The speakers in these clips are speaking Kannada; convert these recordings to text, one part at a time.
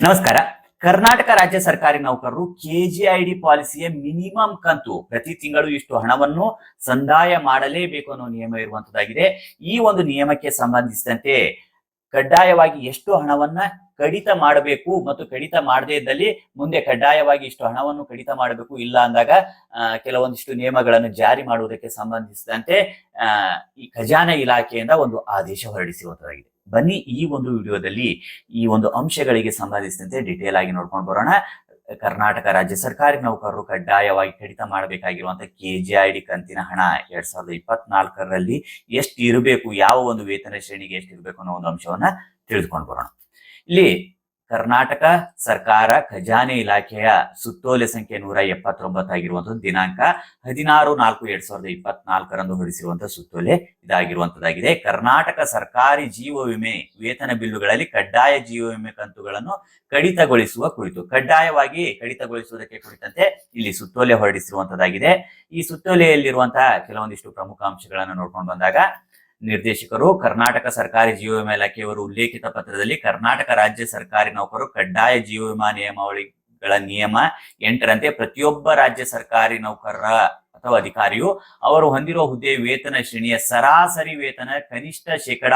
ನಮಸ್ಕಾರ. ಕರ್ನಾಟಕ ರಾಜ್ಯ ಸರ್ಕಾರಿ ನೌಕರರು ಕೆಜಿಐಡಿ ಪಾಲಿಸಿಯ ಮಿನಿಮಮ್ ಕಂತು ಪ್ರತಿ ತಿಂಗಳು ಇಷ್ಟು ಹಣವನ್ನು ಸಂದಾಯ ಮಾಡಲೇಬೇಕು ಅನ್ನೋ ನಿಯಮ ಇರುವಂತದ್ದಾಗಿದೆ. ಈ ಒಂದು ನಿಯಮಕ್ಕೆ ಸಂಬಂಧಿಸಿದಂತೆ ಕಡ್ಡಾಯವಾಗಿ ಎಷ್ಟು ಹಣವನ್ನ ಕಡಿತ ಮಾಡಬೇಕು ಮತ್ತು ಕಡಿತ ಮಾಡದೇ ಇದ್ದಲ್ಲಿ ಮುಂದೆ ಕಡ್ಡಾಯವಾಗಿ ಇಷ್ಟು ಹಣವನ್ನು ಕಡಿತ ಮಾಡಬೇಕು ಇಲ್ಲ ಅಂದಾಗ ಕೆಲವೊಂದಿಷ್ಟು ನಿಯಮಗಳನ್ನು ಜಾರಿ ಮಾಡುವುದಕ್ಕೆ ಸಂಬಂಧಿಸಿದಂತೆ ಈ ಖಜಾನೆ ಇಲಾಖೆಯಿಂದ ಒಂದು ಆದೇಶ ಹೊರಡಿಸಿರುವಂತದ್ದಾಗಿದೆ. ಬನ್ನಿ ಈ ಒಂದು ವಿಡಿಯೋದಲ್ಲಿ ಈ ಒಂದು ಅಂಶಗಳಿಗೆ ಸಂಬಂಧಿಸಿದಂತೆ ಡಿಟೇಲ್ ಆಗಿ ನೋಡ್ಕೊಂಡು ಬರೋಣ. ಕರ್ನಾಟಕ ರಾಜ್ಯ ಸರ್ಕಾರಿ ನೌಕರರು ಕಡ್ಡಾಯವಾಗಿ ಕಡಿತ ಮಾಡಬೇಕಾಗಿರುವಂತಹ ಡಿ ಕಂತಿನ ಹಣ ಎರಡ್ ಸಾವಿರದ ಇಪ್ಪತ್ನಾಲ್ಕರಲ್ಲಿ ಎಷ್ಟು ಇರಬೇಕು, ಯಾವ ಒಂದು ವೇತನ ಶ್ರೇಣಿಗೆ ಎಷ್ಟು ಇರಬೇಕು ಅನ್ನೋ ಒಂದು ಅಂಶವನ್ನ ತಿಳಿದುಕೊಂಡು ಬರೋಣ. ಇಲ್ಲಿ ಕರ್ನಾಟಕ ಸರ್ಕಾರ ಖಜಾನೆ ಇಲಾಖೆಯ ಸುತ್ತೋಲೆ ಸಂಖ್ಯೆ ನೂರ ಎಪ್ಪತ್ತೊಂಬತ್ತಾಗಿರುವಂತದ್ದು ದಿನಾಂಕ ಹದಿನಾರು ನಾಲ್ಕು ಎರಡ್ ಸಾವಿರದ ಇಪ್ಪತ್ನಾಲ್ಕರಂದು ಹೊರಡಿಸಿರುವಂತಹ ಸುತ್ತೋಲೆ ಇದಾಗಿರುವಂತದ್ದಾಗಿದೆ. ಕರ್ನಾಟಕ ಸರ್ಕಾರಿ ಜೀವ ವಿಮೆ ವೇತನ ಬಿಲ್ಲುಗಳಲ್ಲಿ ಕಡ್ಡಾಯ ಜೀವ ವಿಮೆ ಕಂತುಗಳನ್ನು ಕಡಿತಗೊಳಿಸುವ ಕುರಿತು, ಕಡ್ಡಾಯವಾಗಿ ಕಡಿತಗೊಳಿಸುವುದಕ್ಕೆ ಕುರಿತಂತೆ ಇಲ್ಲಿ ಸುತ್ತೋಲೆ ಹೊರಡಿಸಿರುವಂತದ್ದಾಗಿದೆ. ಈ ಸುತ್ತೋಲೆಯಲ್ಲಿರುವಂತಹ ಕೆಲವೊಂದಿಷ್ಟು ಪ್ರಮುಖ ಅಂಶಗಳನ್ನು ನೋಡ್ಕೊಂಡು ಬಂದಾಗ ನಿರ್ದೇಶಕರು, ಕರ್ನಾಟಕ ಸರ್ಕಾರಿ ಜೀವ ವಿಮಾ ಇಲಾಖೆಯವರು ಉಲ್ಲೇಖಿತ ಪತ್ರದಲ್ಲಿ ಕರ್ನಾಟಕ ರಾಜ್ಯ ಸರ್ಕಾರಿ ನೌಕರು ಕಡ್ಡಾಯ ಜೀವ ವಿಮಾ ನಿಯಮಾವಳಿಗಳ ನಿಯಮ ಎಂಟರಂತೆ ಪ್ರತಿಯೊಬ್ಬ ರಾಜ್ಯ ಸರ್ಕಾರಿ ನೌಕರರ ಅಥವಾ ಅಧಿಕಾರಿಯು ಅವರು ಹೊಂದಿರುವ ಹುದ್ದೆ ವೇತನ ಶ್ರೇಣಿಯ ಸರಾಸರಿ ವೇತನ ಕನಿಷ್ಠ ಶೇಕಡ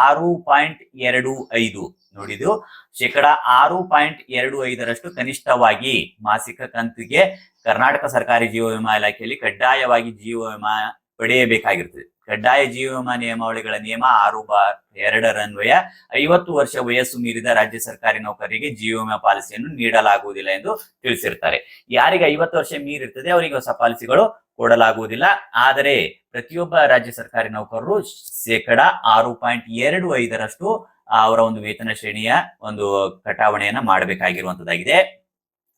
ಆರು ಪಾಯಿಂಟ್ ಎರಡು ಐದು ನೋಡಿದು ಶೇಕಡ ಆರು ಪಾಯಿಂಟ್ ಎರಡು ಐದರಷ್ಟು ಕನಿಷ್ಠವಾಗಿ ಮಾಸಿಕ ಕಂತಿಗೆ ಕರ್ನಾಟಕ ಸರ್ಕಾರಿ ಜೀವ ವಿಮಾ ಇಲಾಖೆಯಲ್ಲಿ ಕಡ್ಡಾಯವಾಗಿ ಜೀವ ವಿಮಾ ಪಡೆಯಬೇಕಾಗಿರ್ತದೆ ಕಡ್ಡಾಯ ಜೀವ ವಿಮಾ ನಿಯಮಾವಳಿಗಳ ನಿಯಮ ಆರು ಬಾರ್ ಎರಡರನ್ವಯ ಐವತ್ತು ವರ್ಷ ವಯಸ್ಸು ಮೀರಿದ ರಾಜ್ಯ ಸರ್ಕಾರಿ ನೌಕರರಿಗೆ ಜೀವ ವಿಮಾ ಪಾಲಿಸಿಯನ್ನು ನೀಡಲಾಗುವುದಿಲ್ಲ ಎಂದು ತಿಳಿಸಿರ್ತಾರೆ. ಯಾರಿಗೆ ಐವತ್ತು ವರ್ಷ ಮೀರಿರ್ತದೆ ಅವರಿಗೆ ಹೊಸ ಪಾಲಿಸಿಗಳು ಕೊಡಲಾಗುವುದಿಲ್ಲ. ಆದರೆ ಪ್ರತಿಯೊಬ್ಬ ರಾಜ್ಯ ಸರ್ಕಾರಿ ನೌಕರರು ಶೇಕಡ ಆರು ಪಾಯಿಂಟ್ ಎರಡು ಐದರಷ್ಟು ಅವರ ಒಂದು ವೇತನ ಶ್ರೇಣಿಯ ಒಂದು ಕಟಾವಣೆಯನ್ನ ಮಾಡಬೇಕಾಗಿರುವಂತದ್ದಾಗಿದೆ.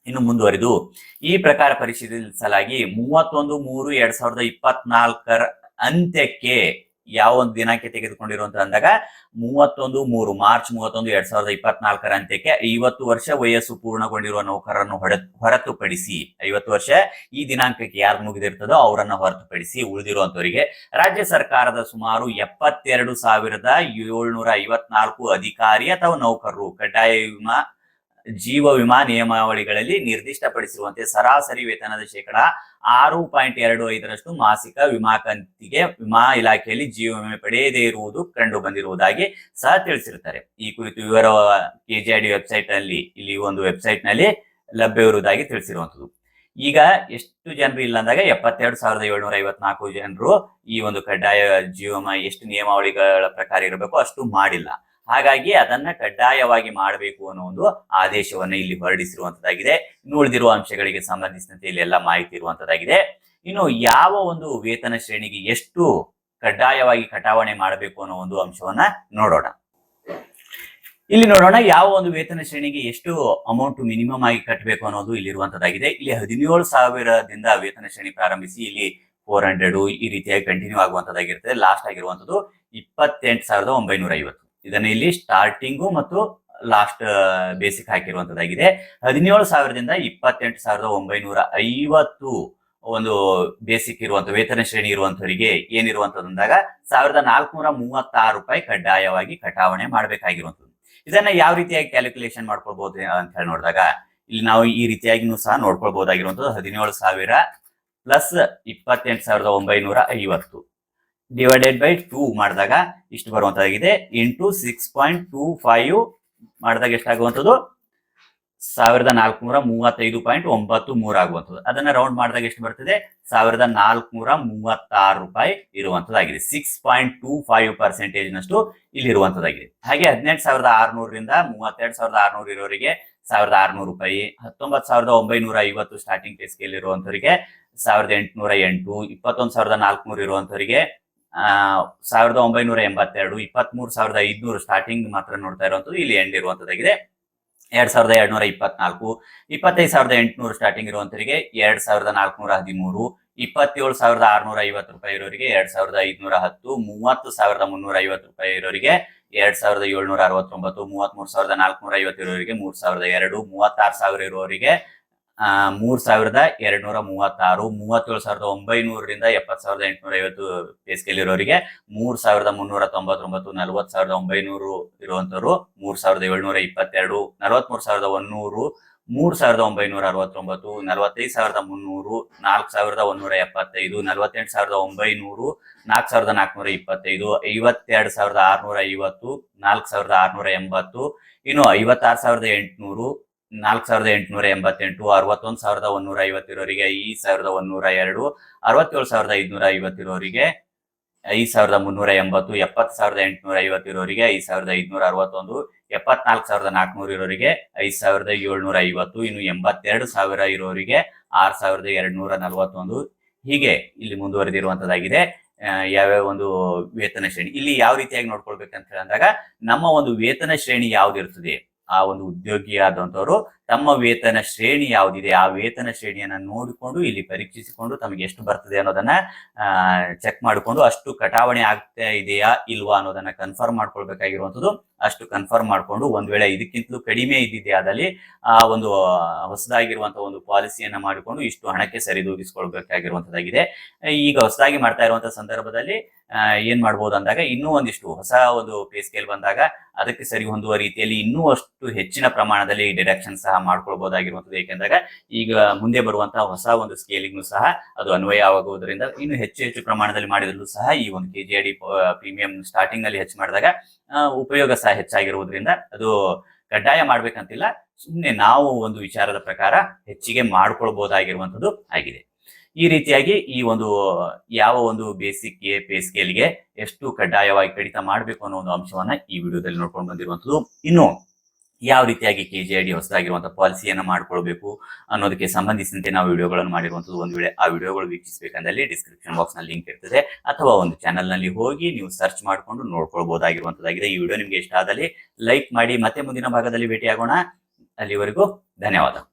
ಇನ್ನು ಮುಂದುವರಿದು ಈ ಪ್ರಕಾರ ಪರಿಶೀಲಿಸಲಾಗಿ ಮೂವತ್ತೊಂದು ಮೂರು ಎರಡ್ ಸಾವಿರದ ಇಪ್ಪತ್ನಾಲ್ಕರ ಅಂತ್ಯಕ್ಕೆ ಯಾವ ಒಂದು ದಿನಾಂಕ ತೆಗೆದುಕೊಂಡಿರುವಂತ ಅಂದಾಗ ಮೂವತ್ತೊಂದು ಮೂರು, ಮಾರ್ಚ್ ಮೂವತ್ತೊಂದು ಎರಡ್ ಸಾವಿರದ ಇಪ್ಪತ್ನಾಲ್ಕರ ಅಂತ್ಯಕ್ಕೆ ಐವತ್ತು ವರ್ಷ ವಯಸ್ಸು ಪೂರ್ಣಗೊಂಡಿರುವ ನೌಕರರನ್ನು ಹೊರ ಹೊರತುಪಡಿಸಿ ಐವತ್ತು ವರ್ಷ ಈ ದಿನಾಂಕಕ್ಕೆ ಯಾರು ಮುಗಿದಿರ್ತದೋ ಅವರನ್ನ ಹೊರತುಪಡಿಸಿ ಉಳಿದಿರುವಂತವರಿಗೆ ರಾಜ್ಯ ಸರ್ಕಾರದ ಸುಮಾರು ಎಪ್ಪತ್ತೆರಡು ಸಾವಿರದ ಏಳ್ನೂರ ಐವತ್ನಾಲ್ಕು ಅಧಿಕಾರಿ ಅಥವಾ ನೌಕರರು ಕಡ್ಡಾಯ ವಿಮಾ ಜೀವ ವಿಮಾ ನಿಯಮಾವಳಿಗಳಲ್ಲಿ ನಿರ್ದಿಷ್ಟಪಡಿಸಿರುವಂತೆ ಸರಾಸರಿ ವೇತನದ ಶೇಕಡ ಆರು ಪಾಯಿಂಟ್ ಎರಡು ಐದರಷ್ಟು ಮಾಸಿಕ ವಿಮಾ ಕಂತಿಗೆ ವಿಮಾ ಇಲಾಖೆಯಲ್ಲಿ ಜೀವ ವಿಮೆ ಪಡೆಯದೇ ಇರುವುದು ಕಂಡು ಬಂದಿರುವುದಾಗಿ ಸಹ ತಿಳಿಸಿರುತ್ತಾರೆ. ಈ ಕುರಿತು ವಿವರ ಕೆಜಿಐಡಿ ವೆಬ್ಸೈಟ್ ಅಲ್ಲಿ, ಇಲ್ಲಿ ಒಂದು ವೆಬ್ಸೈಟ್ನಲ್ಲಿ ಲಭ್ಯವಿರುವುದಾಗಿ ತಿಳಿಸಿರುವಂತದ್ದು ಈಗ ಎಷ್ಟು ಜನರು ಇಲ್ಲ ಅಂದಾಗ ಎಪ್ಪತ್ತೆರಡು ಸಾವಿರದ ಏಳ್ನೂರ ಐವತ್ನಾಲ್ಕು ಜನರು ಈ ಒಂದು ಕಡ್ಡಾಯ ಜೀವ ಎಷ್ಟು ನಿಯಮಾವಳಿಗಳ ಪ್ರಕಾರ ಇರಬೇಕು ಅಷ್ಟು ಮಾಡಿಲ್ಲ. ಹಾಗಾಗಿ ಅದನ್ನ ಕಡ್ಡಾಯವಾಗಿ ಮಾಡಬೇಕು ಅನ್ನೋ ಒಂದು ಆದೇಶವನ್ನ ಇಲ್ಲಿ ಹೊರಡಿಸಿರುವಂತದ್ದಾಗಿದೆ. ಉಳಿದಿರುವ ಅಂಶಗಳಿಗೆ ಸಂಬಂಧಿಸಿದಂತೆ ಇಲ್ಲಿ ಎಲ್ಲ ಮಾಹಿತಿ ಇರುವಂತದ್ದಾಗಿದೆ. ಇನ್ನು ಯಾವ ಒಂದು ವೇತನ ಶ್ರೇಣಿಗೆ ಎಷ್ಟು ಕಡ್ಡಾಯವಾಗಿ ಕಟಾವಣೆ ಮಾಡಬೇಕು ಅನ್ನೋ ಒಂದು ಅಂಶವನ್ನ ನೋಡೋಣ. ಇಲ್ಲಿ ನೋಡೋಣ ಯಾವ ಒಂದು ವೇತನ ಶ್ರೇಣಿಗೆ ಎಷ್ಟು ಅಮೌಂಟ್ ಮಿನಿಮಮ್ ಆಗಿ ಕಟ್ಟಬೇಕು ಅನ್ನೋದು ಇಲ್ಲಿ ಇರುವಂತದ್ದಾಗಿದೆ. ಇಲ್ಲಿ ಹದಿನೇಳು ಸಾವಿರದಿಂದ ವೇತನ ಶ್ರೇಣಿ ಪ್ರಾರಂಭಿಸಿ ಇಲ್ಲಿ ಫೋರ್ ಹಂಡ್ರೆಡ್ ಈ ರೀತಿಯಾಗಿ ಕಂಟಿನ್ಯೂ ಆಗುವಂತದ್ದಾಗಿರ್ತದೆ ಲಾಸ್ಟ್ ಆಗಿರುವಂತದ್ದು ಇಪ್ಪತ್ತೆಂಟು ಸಾವಿರದ ಒಂಬೈನೂರ ಐವತ್ತು ಇದನ್ನ ಇಲ್ಲಿ ಸ್ಟಾರ್ಟಿಂಗು ಮತ್ತು ಲಾಸ್ಟ್ ಬೇಸಿಕ್ ಹಾಕಿರುವಂತದ್ದಾಗಿದೆ. ಹದಿನೇಳು ಸಾವಿರದಿಂದ ಇಪ್ಪತ್ತೆಂಟು ಸಾವಿರದ ಒಂಬೈನೂರ ಐವತ್ತು ಒಂದು ಬೇಸಿಕ್ ಇರುವಂತ, ವೇತನ ಶ್ರೇಣಿ ಇರುವಂತವರಿಗೆ ಏನಿರುವಂತದ್ದು ಅಂದಾಗ ಸಾವಿರದ ನಾಲ್ಕುನೂರ ಮೂವತ್ತಾರು ರೂಪಾಯಿ ಕಡ್ಡಾಯವಾಗಿ ಕಟಾವಣೆ ಮಾಡಬೇಕಾಗಿರುವಂತದ್ದು. ಇದನ್ನ ಯಾವ ರೀತಿಯಾಗಿ ಕ್ಯಾಲ್ಕುಲೇಷನ್ ಮಾಡ್ಕೊಳ್ಬಹುದು ಅಂತ ಹೇಳಿ ನೋಡಿದಾಗ, ಇಲ್ಲಿ ನಾವು ಈ ರೀತಿಯಾಗಿನೂ ಸಹ ನೋಡ್ಕೊಳ್ಬಹುದಾಗಿರುವಂತದ್ದು ಹದಿನೇಳು ಸಾವಿರ ಪ್ಲಸ್ ಇಪ್ಪತ್ತೆಂಟು ಸಾವಿರದ ಒಂಬೈನೂರ ಐವತ್ತು. ಡಿವೈಡೆಡ್ ಬೈ ಟೂ ಮಾಡಿದಾಗ ಇಷ್ಟು ಬರುವಂತದ್ದಾಗಿದೆ. Into six point two five ಮಾಡಿದಾಗ ಎಷ್ಟಾಗುವಂಥದ್ದು? ಸಾವಿರದ ನಾಲ್ಕುನೂರ ಮೂವತ್ತೈದು ಪಾಯಿಂಟ್ ಒಂಬತ್ತು ಮೂರು ಆಗುವಂಥದ್ದು. ಅದನ್ನ ರೌಂಡ್ ಮಾಡಿದಾಗ ಎಷ್ಟು ಬರ್ತದೆ? ಸಾವಿರದ ನಾಲ್ಕುನೂರ ಮೂವತ್ತಾರು ರೂಪಾಯಿ ಇರುವಂತದ್ದಾಗಿದೆ six point two five percentage ನಷ್ಟು ಇಲ್ಲಿ ಇರುವಂತದ್ದಾಗಿದೆ ಹಾಗೆ ಹದಿನೆಂಟು ಸಾವಿರದ ಆರ್ನೂರರಿಂದ ಮೂವತ್ತೆರಡು ಸಾವಿರದ ಆರ್ನೂರು ಇರೋರಿಗೆ ಸಾವಿರದ ಆರ್ನೂರು ರೂಪಾಯಿ, ಹತ್ತೊಂಬತ್ತು ಸಾವಿರದ ಒಂಬೈನೂರ ಐವತ್ತು ಸ್ಟಾರ್ಟಿಂಗ್ ಪೇ ಸ್ಕೇಲ್ ಇರುವಂತವರಿಗೆ ಸಾವಿರದ ಎಂಟುನೂರ ಎಂಟು, ಇಪ್ಪತ್ತೊಂದು ಸಾವಿರದ ನಾಲ್ಕುನೂರು ಇರುವಂತವರಿಗೆ ಸಾವಿರದ ಒಂಬೈನೂರ ಎಂಬತ್ತೆರಡು, ಇಪ್ಪತ್ಮೂರು ಸಾವಿರದ ಐದುನೂರು ಸ್ಟಾರ್ಟಿಂಗ್ ಮಾತ್ರ ನೋಡ್ತಾ ಇರುವಂತದ್ದು ಇಲ್ಲಿ ಎಂಡ್ ಇರುವಂತದ್ದಾಗಿದೆ ಎರಡ್ ಸಾವಿರದ ಎರಡ್ನೂರ ಇಪ್ಪತ್ನಾಲ್ಕು, ಇಪ್ಪತ್ತೈದು ಸಾವಿರದ ಎಂಟುನೂರು ಸ್ಟಾರ್ಟಿಂಗ್ ಇರುವಂತರಿಗೆ ಎರಡ್ ಸಾವಿರದ ನಾಲ್ಕುನೂರ ಹದಿಮೂರು, ಇಪ್ಪತ್ತೇಳು ಸಾವಿರದ ಆರ್ನೂರ ಐವತ್ತು ರೂಪಾಯಿ ಇರೋರಿಗೆ ಎರಡ್ ಸಾವಿರದ ಐದುನೂರ ಹತ್ತು, ಮೂವತ್ತು ಸಾವಿರದ ಮುನ್ನೂರ ಐವತ್ತು ರೂಪಾಯಿ ಇರೋರಿಗೆ ಎರಡ್ ಸಾವಿರದ ಏಳ್ನೂರ ಅರವತ್ತೊಂಬತ್ತು, ಮೂವತ್ಮೂರು ಸಾವಿರದ ನಾಲ್ಕುನೂರ ಐವತ್ತು ಇರೋರಿಗೆ ಮೂರ್ ಸಾವಿರದ ಎರಡು, ಮೂವತ್ತಾರು ಸಾವಿರ ಇರೋರಿಗೆ ಮೂರ್ ಸಾವಿರದ ಎರಡ್ ನೂರ ಮೂವತ್ತಾರು, ಮೂವತ್ತೇಳು ಸಾವಿರದ ಒಂಬೈನೂರರಿಂದ ಎಪ್ಪತ್ ಸಾವಿರದ ಎಂಟುನೂರ ಐವತ್ತು ಬೇಸಿಗೆಯಲ್ಲಿ ಇರೋರಿಗೆ, ಮೂರ್ ಸಾವಿರದ ಮುನ್ನೂರ ತೊಂಬತ್ತೊಂಬತ್ತು ನಲವತ್ ಸಾವಿರದ ಒಂಬೈನೂರು ಇರುವಂತವ್ರು ಮೂರ್ ಸಾವಿರದ ಏಳ್ನೂರ ಇಪ್ಪತ್ತೆರಡು, ನಲವತ್ಮೂರು ಸಾವಿರದ ಒನ್ನೂರು ಮೂರ್ ಸಾವಿರದ ಒಂಬೈನೂರ ಅರವತ್ತೊಂಬತ್ತು, ನಲವತ್ತೈದು ಸಾವಿರದ ಮುನ್ನೂರು, ನಾಲ್ಕು ಸಾವಿರದ ಒಂದೂರ ಎಪ್ಪತ್ತೈದು, ನಲವತ್ತೆಂಟು ಸಾವಿರದ ಒಂಬೈನೂರು, ನಾಲ್ಕು ಸಾವಿರದ ನಾಲ್ಕುನೂರ ಇಪ್ಪತ್ತೈದು, ಐವತ್ತೆರಡು ಸಾವಿರದ ಆರ್ನೂರ ಐವತ್ತು, ನಾಲ್ಕು ಸಾವಿರದ ಆರ್ನೂರ ಎಂಬತ್ತು, ಇನ್ನು ಐವತ್ತಾರು ಸಾವಿರದ ಎಂಟುನೂರು ನಾಲ್ಕು ಸಾವಿರದ ಎಂಟುನೂರ ಎಂಬತ್ತೆಂಟು, ಅರವತ್ತೊಂದು ಸಾವಿರದ ಒಂದೂರ ಐವತ್ತಿರೋರಿಗೆ ಐದು ಸಾವಿರದ ಒಂದೂರ ಎರಡು, ಅರವತ್ತೇಳು ಸಾವಿರದ ಐದುನೂರ ಐವತ್ತಿರೋರಿಗೆ ಐದು ಸಾವಿರದ ಮುನ್ನೂರ ಎಂಬತ್ತು, ಎಪ್ಪತ್ತು ಸಾವಿರದ ಎಂಟುನೂರ ಐವತ್ತಿರೋರಿಗೆ ಐದು ಸಾವಿರದ ಐದುನೂರ ಅರವತ್ತೊಂದು, ಎಪ್ಪತ್ನಾಲ್ಕು ಸಾವಿರದ ನಾಲ್ಕುನೂರು ಇರೋರಿಗೆ ಐದು ಸಾವಿರದ ಏಳ್ನೂರ ಐವತ್ತು, ಇನ್ನು ಎಂಬತ್ತೆರಡು ಸಾವಿರ ಇರೋರಿಗೆ ಆರು ಸಾವಿರದ ಎರಡ್ನೂರ ನಲವತ್ತೊಂದು. ಹೀಗೆ ಇಲ್ಲಿ ಮುಂದುವರೆದಿರುವಂತದ್ದಾಗಿದೆ. ಯಾವ ಯಾವ್ಯಾವ ಒಂದು ವೇತನ ಶ್ರೇಣಿ, ಇಲ್ಲಿ ಯಾವ ರೀತಿಯಾಗಿ ನೋಡ್ಕೊಳ್ಬೇಕಂತ ಹೇಳಿದಾಗ, ನಮ್ಮ ಒಂದು ವೇತನ ಶ್ರೇಣಿ ಯಾವ್ದಿರ್ತದೆ? ಆ ಒಂದು ಉದ್ಯೋಗಿಯಾದಂತವರು ತಮ್ಮ ವೇತನ ಶ್ರೇಣಿ ಯಾವುದಿದೆ ಆ ವೇತನ ಶ್ರೇಣಿಯನ್ನ ನೋಡಿಕೊಂಡು ಇಲ್ಲಿ ಪರೀಕ್ಷಿಸಿಕೊಂಡು ತಮಗೆ ಎಷ್ಟು ಬರ್ತದೆ ಅನ್ನೋದನ್ನ ಚೆಕ್ ಮಾಡಿಕೊಂಡು ಅಷ್ಟು ಕಟಾವಣೆ ಆಗ್ತಾ ಇದೆಯಾ ಇಲ್ವಾ ಅನ್ನೋದನ್ನ ಕನ್ಫರ್ಮ್ ಮಾಡ್ಕೊಳ್ಬೇಕಾಗಿರುವಂಥದ್ದು ಅಷ್ಟು ಕನ್ಫರ್ಮ್ ಮಾಡ್ಕೊಂಡು ಒಂದ್ ವೇಳೆ ಇದಕ್ಕಿಂತಲೂ ಕಡಿಮೆ ಇದ್ದಿದೆ ಆದಲ್ಲಿ ಆ ಒಂದು ಹೊಸದಾಗಿರುವಂತಹ ಒಂದು ಪಾಲಿಸಿಯನ್ನ ಮಾಡಿಕೊಂಡು ಇಷ್ಟು ಹಣಕ್ಕೆ ಸರಿದೂಗಿಸ್ಕೊಳ್ಬೇಕಾಗಿರುವಂತದ್ದಾಗಿದೆ ಈಗ ಹೊಸದಾಗಿ ಮಾಡ್ತಾ ಇರುವಂತಹ ಸಂದರ್ಭದಲ್ಲಿ ಏನ್ ಮಾಡ್ಬೋದು ಅಂದಾಗ ಇನ್ನೂ ಒಂದಿಷ್ಟು ಹೊಸ ಒಂದು ಪೇ ಸ್ಕೇಲ್ ಬಂದಾಗ ಅದಕ್ಕೆ ಸರಿ ಹೊಂದುವ ರೀತಿಯಲ್ಲಿ ಇನ್ನೂ ಅಷ್ಟು ಹೆಚ್ಚಿನ ಪ್ರಮಾಣದಲ್ಲಿ ಡಿಡಕ್ಷನ್ ಸಹ ಮಾಡ್ಕೊಳ್ಬಹುದಾಗಿರುವಂತದ್ದು ಏಕೆಂದಾಗ ಈಗ ಮುಂದೆ ಬರುವಂತಹ ಹೊಸ ಒಂದು ಸ್ಕೇಲಿಂಗ್ ಸಹ ಅದು ಅನ್ವಯ ಆಗುವುದರಿಂದ ಇನ್ನು ಹೆಚ್ಚು ಹೆಚ್ಚು ಪ್ರಮಾಣದಲ್ಲಿ ಮಾಡಿದ್ರು ಸಹ ಈ ಒಂದು ಕೆ ಜಿ ಪ್ರೀಮಿಯಂ ಸ್ಟಾರ್ಟಿಂಗ್ನಲ್ಲಿ ಹೆಚ್ಚು ಮಾಡಿದಾಗ ಉಪಯೋಗ ಸಹ ಹೆಚ್ಚಾಗಿರುವುದರಿಂದ ಅದು ಕಡ್ಡಾಯ ಮಾಡ್ಬೇಕಂತಿಲ್ಲ. ಸುಮ್ಮನೆ ನಾವು ಒಂದು ವಿಚಾರದ ಪ್ರಕಾರ ಹೆಚ್ಚಿಗೆ ಮಾಡ್ಕೊಳ್ಬಹುದಾಗಿರುವಂತದ್ದು ಆಗಿದೆ. ಈ ರೀತಿಯಾಗಿ ಈ ಒಂದು ಯಾವ ಒಂದು ಬೇಸಿಕ್ ಪೇ ಸ್ಕೇಲ್ಗೆ ಎಷ್ಟು ಕಡ್ಡಾಯವಾಗಿ ಕಡಿತ ಮಾಡಬೇಕು ಅನ್ನೋ ಒಂದು ಅಂಶವನ್ನ ಈ ವಿಡಿಯೋದಲ್ಲಿ ನೋಡ್ಕೊಂಡು ಬಂದಿರುವಂತದ್ದು ಇನ್ನು ಯಾವ ರೀತಿಯಾಗಿ ಕೆ ಜಿ ಐ ಡಿ ಹೊಸದಾಗಿರುವಂತಹ ಪಾಲಿಸಿಯನ್ನು ಮಾಡ್ಕೊಳ್ಬೇಕು ಅನ್ನೋದಕ್ಕೆ ಸಂಬಂಧಿಸಿದಂತೆ ನಾವು ವಿಡಿಯೋಗಳನ್ನು ಮಾಡಿರುವಂತದ್ದು ಒಂದು ವೇಳೆ ಆ ವಿಡಿಯೋಗಳು ವೀಕ್ಷಿಸಬೇಕಂದಲ್ಲಿ ಡಿಸ್ಕ್ರಿಪ್ಷನ್ ಬಾಕ್ಸ್ನಲ್ಲಿ ಲಿಂಕ್ ಇರ್ತದೆ. ಅಥವಾ ಒಂದು ಚಾನಲ್ನಲ್ಲಿ ಹೋಗಿ ನೀವು ಸರ್ಚ್ ಮಾಡಿಕೊಂಡು ನೋಡ್ಕೊಳ್ಬಹುದಾಗಿರುವಂತದ್ದಾಗಿದೆ ಈ ವಿಡಿಯೋ ನಿಮ್ಗೆ ಇಷ್ಟ ಆದಲ್ಲಿ ಲೈಕ್ ಮಾಡಿ ಮತ್ತೆ ಮುಂದಿನ ಭಾಗದಲ್ಲಿ ಭೇಟಿಯಾಗೋಣ. ಅಲ್ಲಿವರೆಗೂ ಧನ್ಯವಾದ.